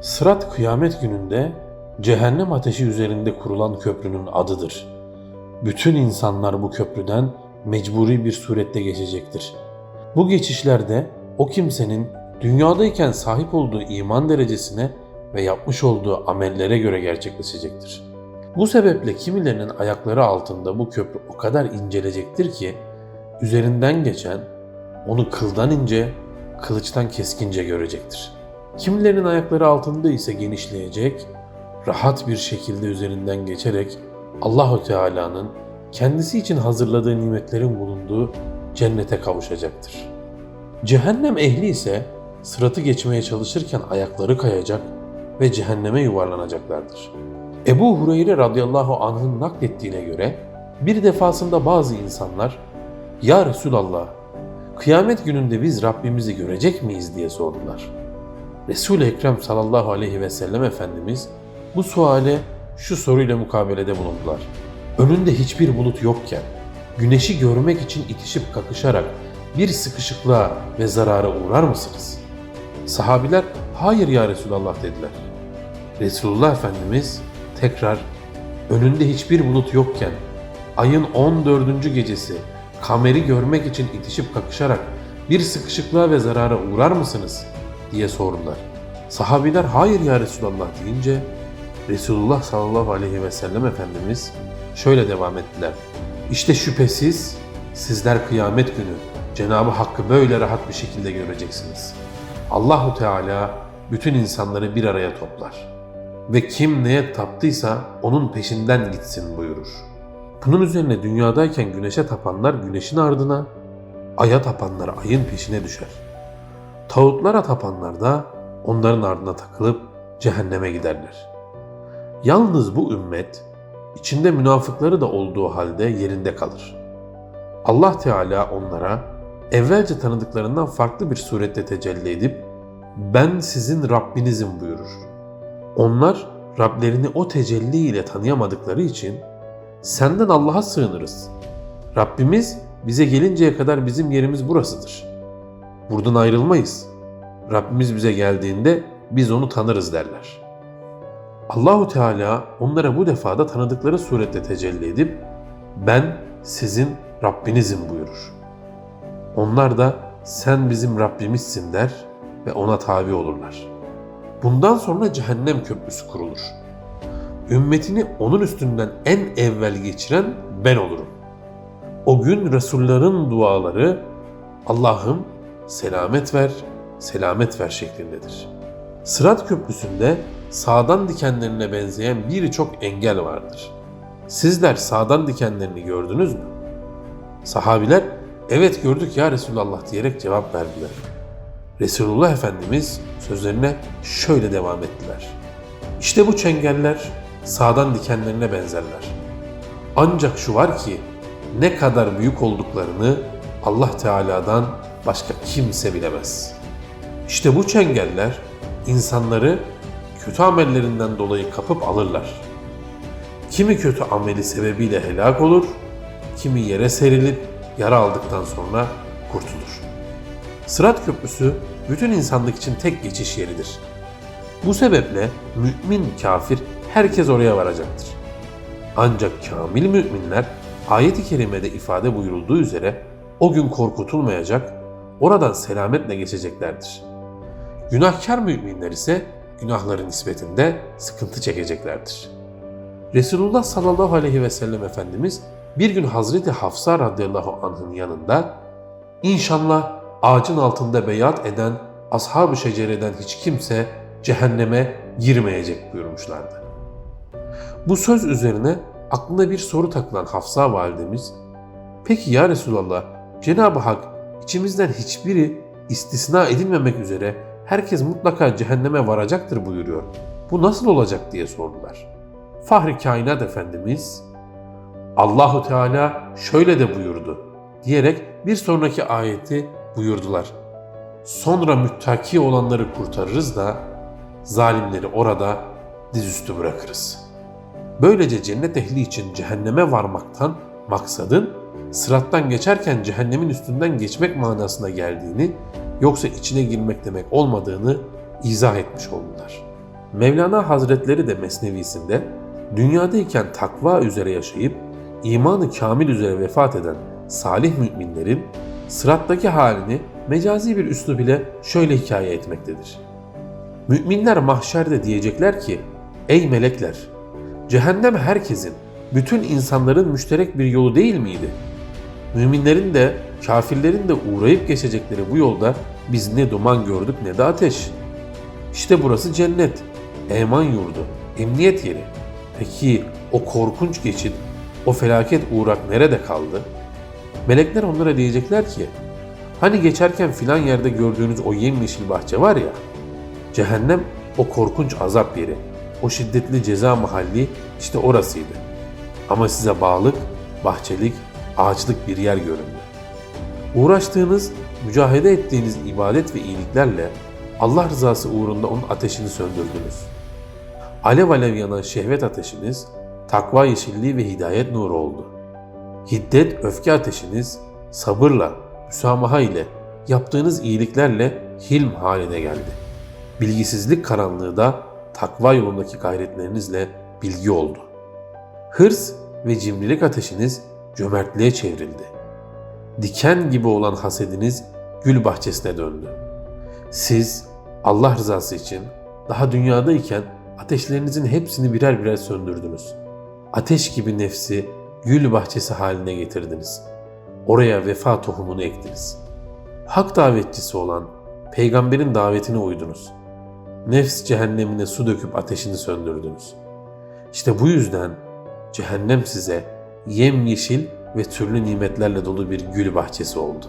Sırat kıyamet gününde cehennem ateşi üzerinde kurulan köprünün adıdır. Bütün insanlar bu köprüden mecburi bir surette geçecektir. Bu geçişlerde o kimsenin dünyadayken sahip olduğu iman derecesine ve yapmış olduğu amellere göre gerçekleşecektir. Bu sebeple kimilerinin ayakları altında bu köprü o kadar incelecektir ki üzerinden geçen onu kıldan ince, kılıçtan keskince görecektir. Kimilerinin ayakları altında ise genişleyecek, rahat bir şekilde üzerinden geçerek Allahu Teala'nın kendisi için hazırladığı nimetlerin bulunduğu cennete kavuşacaktır. Cehennem ehli ise sıratı geçmeye çalışırken ayakları kayacak ve cehenneme yuvarlanacaklardır. Ebu Hureyre radıyallahu anh'ın naklettiğine göre bir defasında bazı insanlar ''Ya Resulallah, kıyamet gününde biz Rabbimizi görecek miyiz?'' diye sordular. Resul-i Ekrem sallallahu aleyhi ve sellem Efendimiz bu suale şu soruyla mukabelede bulundular. Önünde hiçbir bulut yokken, güneşi görmek için itişip kakışarak bir sıkışıklığa ve zarara uğrar mısınız? Sahabiler hayır ya Resulallah dediler. Resulullah Efendimiz tekrar önünde hiçbir bulut yokken ayın 14. gecesi kameri görmek için itişip kakışarak bir sıkışıklığa ve zarara uğrar mısınız diye sordular. Sahabiler hayır ya Resulallah deyince Resulullah sallallahu aleyhi ve sellem Efendimiz şöyle devam ettiler. İşte şüphesiz sizler kıyamet günü Cenabı Hakk'ı böyle rahat bir şekilde göreceksiniz. Allahu Teala bütün insanları bir araya toplar ve kim neye taptıysa onun peşinden gitsin buyurur. Bunun üzerine dünyadayken güneşe tapanlar güneşin ardına, aya tapanlar ayın peşine düşer. Tağutlara tapanlar da onların ardına takılıp cehenneme giderler. Yalnız bu ümmet içinde münafıkları da olduğu halde yerinde kalır. Allah Teala onlara evvelce tanıdıklarından farklı bir surette tecelli edip ben sizin Rabbinizim buyurur. Onlar Rablerini o tecelli ile tanıyamadıkları için senden Allah'a sığınırız. Rabbimiz bize gelinceye kadar bizim yerimiz burasıdır. Buradan ayrılmayız. Rabbimiz bize geldiğinde biz onu tanırız derler. Allahu Teala onlara bu defada tanıdıkları surette tecelli edip ben sizin Rabbinizim buyurur. Onlar da sen bizim Rabbimizsin der ve ona tabi olurlar. Bundan sonra cehennem köprüsü kurulur. Ümmetini onun üstünden en evvel geçiren ben olurum. O gün Resulların duaları Allah'ım selamet ver, selamet ver şeklindedir. Sırat köprüsünde sağdan dikenlerine benzeyen birçok engel vardır. Sizler sağdan dikenlerini gördünüz mü? Sahabiler evet gördük ya Resulallah diyerek cevap verdiler. Resulullah Efendimiz sözlerine şöyle devam ettiler. İşte bu çengeller sağdan dikenlerine benzerler. Ancak şu var ki ne kadar büyük olduklarını Allah Teala'dan başka kimse bilemez. İşte bu çengeller insanları kötü amellerinden dolayı kapıp alırlar. Kimi kötü ameli sebebiyle helak olur, kimi yere serilip yara aldıktan sonra kurtulur. Sırat köprüsü bütün insanlık için tek geçiş yeridir. Bu sebeple mümin kafir herkes oraya varacaktır. Ancak kamil müminler ayet-i kerimede ifade buyurulduğu üzere o gün korkutulmayacak, oradan selametle geçeceklerdir. Günahkar müminler ise günahları nispetinde sıkıntı çekeceklerdir. Resulullah sallallahu aleyhi ve sellem Efendimiz bir gün Hazreti Hafsa radıyallahu anh'ın yanında İnşallah ağacın altında beyat eden ashab-ı şecereden hiç kimse cehenneme girmeyecek buyurmuşlardı. Bu söz üzerine aklına bir soru takılan Hafsa validemiz, peki ya Resulallah Cenab-ı Hak içimizden hiçbiri istisna edilmemek üzere herkes mutlaka cehenneme varacaktır buyuruyor. Bu nasıl olacak diye sordular. Fahri Kainat Efendimiz Allahu Teala şöyle de buyurdu diyerek bir sonraki ayeti buyurdular. Sonra müttaki olanları kurtarırız da zalimleri orada dizüstü bırakırız. Böylece cennet ehli için cehenneme varmaktan maksadın sırattan geçerken cehennemin üstünden geçmek manasına geldiğini yoksa içine girmek demek olmadığını izah etmiş oldular. Mevlana Hazretleri de Mesnevisinde dünyadayken takva üzere yaşayıp imanı kamil üzere vefat eden salih müminlerin sırattaki halini mecazi bir üslub ile şöyle hikaye etmektedir. Müminler mahşerde diyecekler ki, ey melekler, cehennem herkesin, bütün insanların müşterek bir yolu değil miydi? Müminlerin de kafirlerin de uğrayıp geçecekleri bu yolda biz ne duman gördük ne de ateş. İşte burası cennet, eman yurdu, emniyet yeri. Peki o korkunç geçit, o felaket uğrak nerede kaldı? Melekler onlara diyecekler ki, hani geçerken filan yerde gördüğünüz o yemyeşil bahçe var ya, cehennem o korkunç azap yeri, o şiddetli ceza mahalli işte orasıydı. Ama size bağlık, bahçelik, ağaçlık bir yer göründü. Uğraştığınız, mücahede ettiğiniz ibadet ve iyiliklerle Allah rızası uğrunda onun ateşini söndürdünüz. Alev alev yanan şehvet ateşiniz, takva yeşilliği ve hidayet nuru oldu. Hiddet, öfke ateşiniz, sabırla, müsamaha ile, yaptığınız iyiliklerle hilm haline geldi. Bilgisizlik karanlığı da takva yolundaki gayretlerinizle bilgi oldu. Hırs ve cimrilik ateşiniz cömertliğe çevrildi. Diken gibi olan hasediniz gül bahçesine döndü. Siz Allah rızası için daha dünyadayken ateşlerinizin hepsini birer birer söndürdünüz. Ateş gibi nefsi gül bahçesi haline getirdiniz. Oraya vefa tohumunu ektiniz. Hak davetçisi olan peygamberin davetine uydunuz. Nefs cehennemine su döküp ateşini söndürdünüz. İşte bu yüzden cehennem size yemyeşil ve türlü nimetlerle dolu bir gül bahçesi oldu.